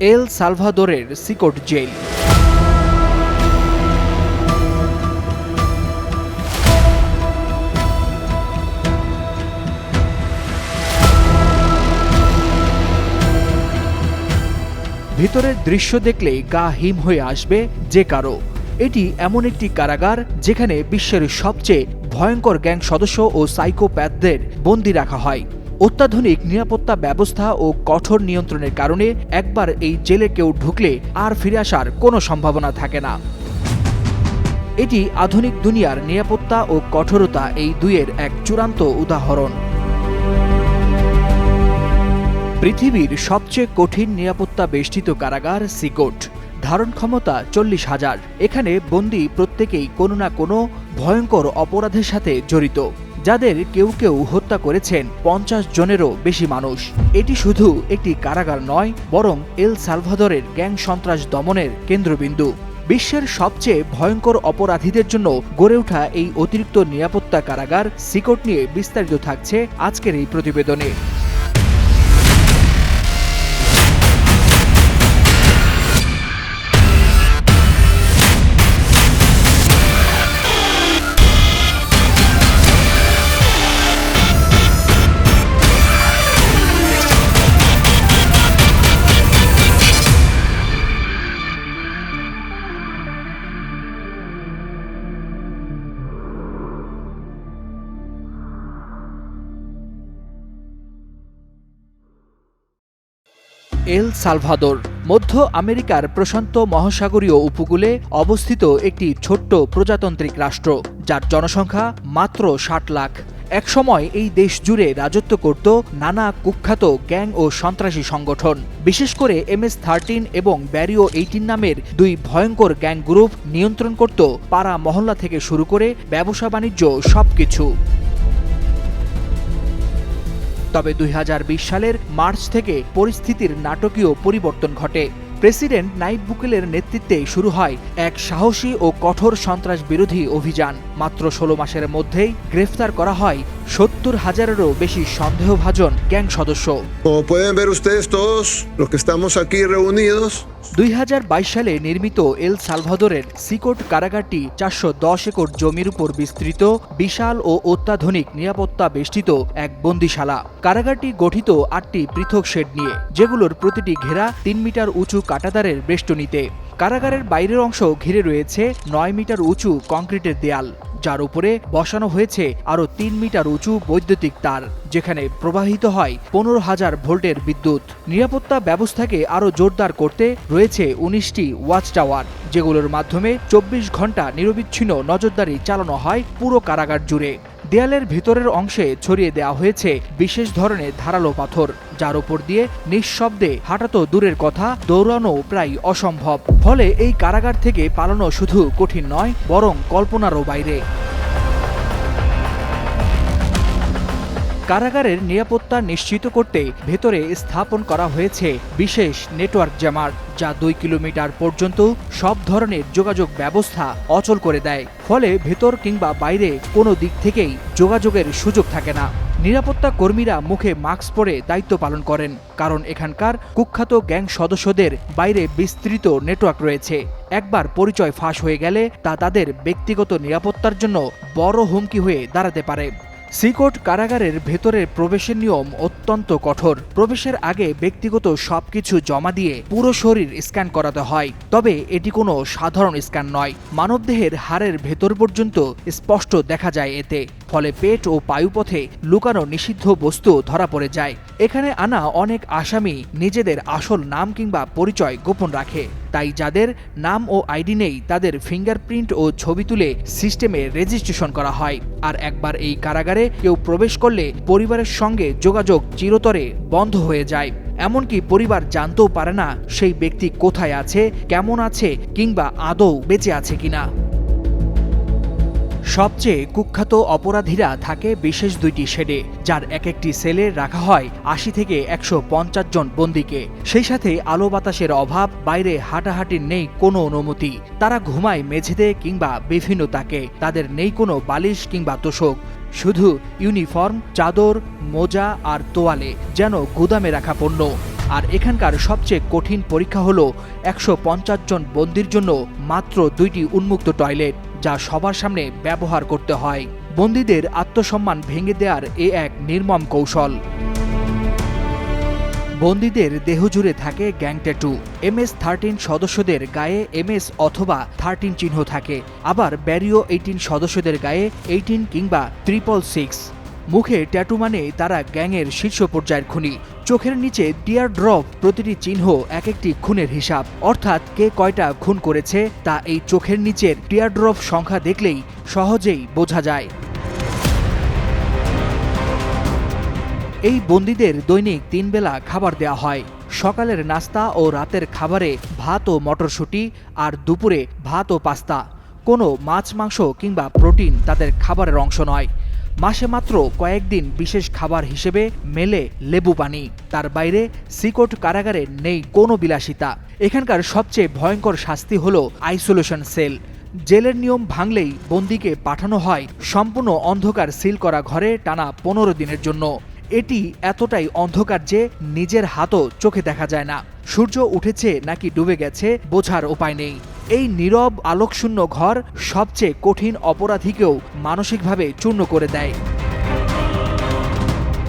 এল সালভাদোরের সিকোট jail. ভিতরের দৃশ্য দেখলেই গা হিম হয়ে আসবে যে কারও। এটি এমন একটি কারাগার যেখানে বিশ্বের সবচেয়ে ভয়ঙ্কর গ্যাং সদস্য ও সাইকোপ্যাথদের বন্দি রাখা হয়। অত্যাধুনিক নিরাপত্তা ব্যবস্থা ও কঠোর নিয়ন্ত্রণের কারণে একবার এই জেলে কেউ ঢুকলে আর ফিরে আসার কোনো সম্ভাবনা থাকে না। এটি আধুনিক দুনিয়ার নিরাপত্তা ও কঠোরতা এই দুইয়ের এক চূড়ান্ত উদাহরণ। পৃথিবীর সবচেয়ে কঠিন নিরাপত্তা বেষ্টিত কারাগার সিকোট ধারণ ক্ষমতা চল্লিশ হাজার। এখানে বন্দি প্রত্যেকেই কোনো না কোনো ভয়ঙ্কর অপরাধের সাথে জড়িত। যাদের কেউ কেউ হত্যা করেছেন, পঞ্চাশ জনেরও বেশি মানুষ। এটি শুধু একটি কারাগার নয়, বরং এল সালভাদরের গ্যাং সন্ত্রাস দমনের কেন্দ্রবিন্দু। বিশ্বের সবচেয়ে ভয়ঙ্কর অপরাধীদের জন্য গড়ে ওঠা এই অতিরিক্ত নিরাপত্তা কারাগার সিকোট নিয়ে বিস্তারিত থাকছে আজকের এই প্রতিবেদনে। El Salvador. মধ্য আমেরিকার প্রশান্ত মহাসাগরীয় উপকূলে অবস্থিত একটি ছোট্ট প্রজাতান্ত্রিক রাষ্ট্র, যার জনসংখ্যা মাত্র ষাট লাখ। একসময় এই দেশ জুড়ে রাজত্ব করত নানা কুখ্যাত গ্যাং ও সন্ত্রাসী সংগঠন। বিশেষ করে এম এস থার্টিন এবং ব্যারিও এইটিন নামের দুই ভয়ঙ্কর গ্যাং গ্রুপ নিয়ন্ত্রণ করত পাড়া মহল্লা থেকে শুরু করে ব্যবসা বাণিজ্য সবকিছু। তবে দুই হাজার বিশ সালের মার্চ থেকে পরিস্থিতির নাটকীয় পরিবর্তন ঘটে। প্রেসিডেন্ট নাইব বুকেলের নেতৃত্বে শুরু হয় এক সাহসী ও কঠোর সন্ত্রাস বিরোধী অভিযান। মাত্র ষোলো মাসের মধ্যেই গ্রেফতার করা হয় সত্তর হাজারেরও বেশি সন্দেহভাজন গ্যাং সদস্য। দুই হাজার বাইশ সালে নির্মিত এল সালভাদোরের সিকোট কারাগারটি চারশো দশ একর জমির উপর বিস্তৃত বিশাল ও অত্যাধুনিক নিরাপত্তা বেষ্টিত এক বন্দিশালা। কারাগারটি গঠিত আটটি পৃথক শেড নিয়ে যেগুলোর প্রতিটি ঘেরা তিন মিটার উঁচু কাটাতারের বেষ্টনীতে। কারাগারের বাইরের অংশ ঘিরে রয়েছে নয় মিটার উঁচু কংক্রিটের দেয়াল। যার উপরে বসানো হয়েছে আরও তিন মিটার উঁচু বৈদ্যুতিক তার, যেখানে প্রবাহিত হয় পনেরো হাজার ভোল্টের বিদ্যুৎ। নিরাপত্তা ব্যবস্থাকে আরও জোরদার করতে রয়েছে উনিশটি ওয়াচ টাওয়ার যেগুলোর মাধ্যমে চব্বিশ ঘণ্টা নিরবিচ্ছিন্ন নজরদারি চালানো হয় পুরো কারাগার জুড়ে। দেয়ালের ভেতরের অংশে ছড়িয়ে দেওয়া হয়েছে বিশেষ ধরনের ধারালো পাথর, যার উপর দিয়ে নিঃশব্দে হাঁটা তো দূরের কথা দৌড়ানো প্রায় অসম্ভব। ফলে এই কারাগার থেকে পালানো শুধু কঠিন নয়, বরং কল্পনারও বাইরে। কারাগারের নিরাপত্তা নিশ্চিত করতে ভেতরে স্থাপন করা হয়েছে বিশেষ নেটওয়ার্ক জ্যামার যা দুই কিলোমিটার পর্যন্ত সব ধরনের যোগাযোগ ব্যবস্থা অচল করে দেয়। ফলে ভেতর কিংবা বাইরে কোনো দিক থেকেই যোগাযোগের সুযোগ থাকে না। নিরাপত্তা কর্মীরা মুখে মাস্ক পরে দায়িত্ব পালন করেন, কারণ এখানকার কুখ্যাত গ্যাং সদস্যদের বাইরে বিস্তৃত নেটওয়ার্ক রয়েছে। একবার পরিচয় ফাঁস হয়ে গেলে তা তাদের ব্যক্তিগত নিরাপত্তার জন্য বড় হুমকি হয়ে দাঁড়াতে পারে। সিকোট কারাগারের ভেতরে প্রবেশের নিয়ম অত্যন্ত কঠোর। প্রবেশের আগে ব্যক্তিগত সবকিছু জমা দিয়ে পুরো শরীর স্ক্যান করাতে হয়। তবে এটি কোনো সাধারণ স্ক্যান নয়। মানবদেহের হাড়ের ভেতর পর্যন্ত স্পষ্ট দেখা যায় এতে। ফলে পেট ও পায়ুপথে লুকানো নিষিদ্ধ বস্তু ধরা পড়ে যায়। এখানে আনা অনেক আসামি নিজেদের আসল নাম কিংবা পরিচয় গোপন রাখে। তাই যাদের নাম ও আইডি নেই, তাদের ফিঙ্গারপ্রিন্ট ও ছবি তুলে সিস্টেমে রেজিস্ট্রেশন করা হয়। আর একবার এই কারাগারে কেউ প্রবেশ করলে পরিবারের সঙ্গে যোগাযোগ চিরতরে বন্ধ হয়ে যায়। এমনকি পরিবার জানতেও পারে না সেই ব্যক্তি কোথায় আছে, কেমন আছে কিংবা আদৌ বেঁচে আছে কিনা। সবচেয়ে কুখ্যাত অপরাধীরা থাকে বিশেষ দুইটি শেডে, যার এক একটি সেলে রাখা হয় আশি থেকে একশো পঞ্চাশ জন বন্দীকে। সেই সাথে আলো বাতাসের অভাব, বাইরে হাঁটাহাঁটির নেই কোনো অনুমতি। তারা ঘুমায় মেঝেতে কিংবা বিভিন্ন তাকে। তাদের নেই কোনো বালিশ কিংবা তোষক। শুধু ইউনিফর্ম, চাদর, মোজা আর তোয়ালে যেন গুদামে রাখা পণ্য। আর এখানকার সবচেয়ে কঠিন পরীক্ষা হলো একশো পঞ্চাশ জন বন্দির জন্য মাত্র দুইটি উন্মুক্ত টয়লেট, যা সবার সামনে ব্যবহার করতে হয়। বন্দীদের আত্মসম্মান ভেঙে দেওয়ার এ এক নির্মম কৌশল। বন্দীদের দেহ জুড়ে থাকে gang tattoo. M S thirteen সদস্যদের গায়ে এম এস অথবা থার্টিন চিহ্ন থাকে। আবার ব্যারিও এইটিন সদস্যদের গায়ে এইটিন কিংবা ট্রিপল সিক্স। মুখে ট্যাটু মানে তারা গ্যাংয়ের শীর্ষ পর্যায়ের খুনি। চোখের নিচে টিয়ার ড্রপ প্রতিটি চিহ্ন এক একটি খুনের হিসাব। অর্থাৎ কে কয়টা খুন করেছে, তা এই চোখের নিচের টিয়ার ড্রপ সংখ্যা দেখলেই সহজেই বোঝা যায়। এই বন্দীদের দৈনিক তিন বেলা খাবার দেওয়া হয়। সকালের নাস্তা ও রাতের খাবারে ভাত ও মটরশুঁটি আর দুপুরে ভাত ও পাস্তা। কোনো মাছ, মাংস কিংবা প্রোটিন তাদের খাবারের অংশ নয়। মাসে মাত্র কয়েকদিন বিশেষ খাবার হিসেবে মেলে লেবু পানি। তার বাইরে সিকোট কারাগারে নেই কোনো বিলাসিতা। এখানকার সবচেয়ে ভয়ঙ্কর শাস্তি হল আইসোলেশন সেল। জেলের নিয়ম ভাঙলেই বন্দিকে পাঠানো হয় সম্পূর্ণ অন্ধকার সিল করা ঘরে টানা পনেরো দিনের জন্য। এটি এতটাই অন্ধকার যে নিজের হাতও চোখে দেখা যায় না। সূর্য উঠেছে নাকি ডুবে গেছে বোঝার উপায় নেই। এই নীরব আলোকশূন্য ঘর সবচেয়ে কঠিন অপরাধীকেও মানসিকভাবে চূর্ণ করে দেয়।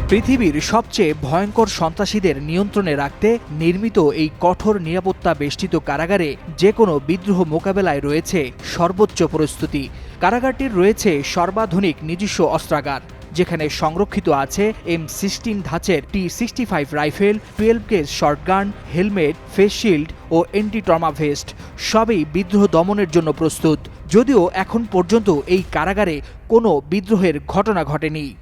পৃথিবীর সবচেয়ে ভয়ঙ্কর সন্ত্রাসীদের নিয়ন্ত্রণে রাখতে নির্মিত এই কঠোর নিরাপত্তা বেষ্টিত কারাগারে যে কোনো বিদ্রোহ মোকাবেলায় রয়েছে সর্বোচ্চ প্রস্তুতি। কারাগারটির রয়েছে সর্বাধুনিক নিজস্ব অস্ত্রাগার। যেখানে সংরক্ষিত আছে এম সিক্সটিন ধাঁচের T sixty five rifle, twelve case shotgun helmet, face shield ও এন্টি ট্রমা ভেস্ট। সবই বিদ্রোহ দমনের জন্য প্রস্তুত। যদিও এখন পর্যন্ত এই কারাগারে কোনো বিদ্রোহের ঘটনা ঘটেনি।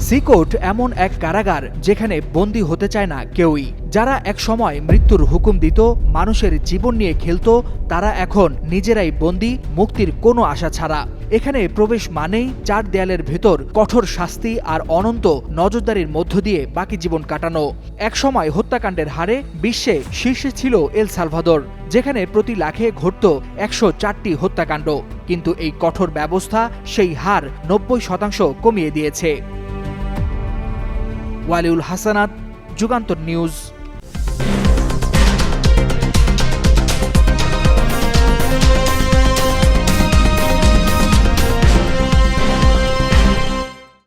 সিকোট এমন এক কারাগার যেখানে বন্দী হতে চায় না কেউই। যারা এক সময় মৃত্যুর হুকুম দিত, মানুষের জীবন নিয়ে খেলত, তারা এখন নিজেরাই বন্দী, মুক্তির কোনো আশা ছাড়া। এখানে প্রবেশ মানেই চার দেয়ালের ভেতর কঠোর শাস্তি আর অনন্ত নজরদারির মধ্য দিয়ে বাকি জীবন কাটানো। একসময় হত্যাকাণ্ডের হারে বিশ্বে শীর্ষে ছিল এল সালভাদর, যেখানে প্রতি লাখে ঘটত একশো চারটি হত্যাকাণ্ড। কিন্তু এই কঠোর ব্যবস্থা সেই হার নব্বই শতাংশ কমিয়ে দিয়েছে। ওয়ালিউল হাসানাত, যুগান্তর নিউজ।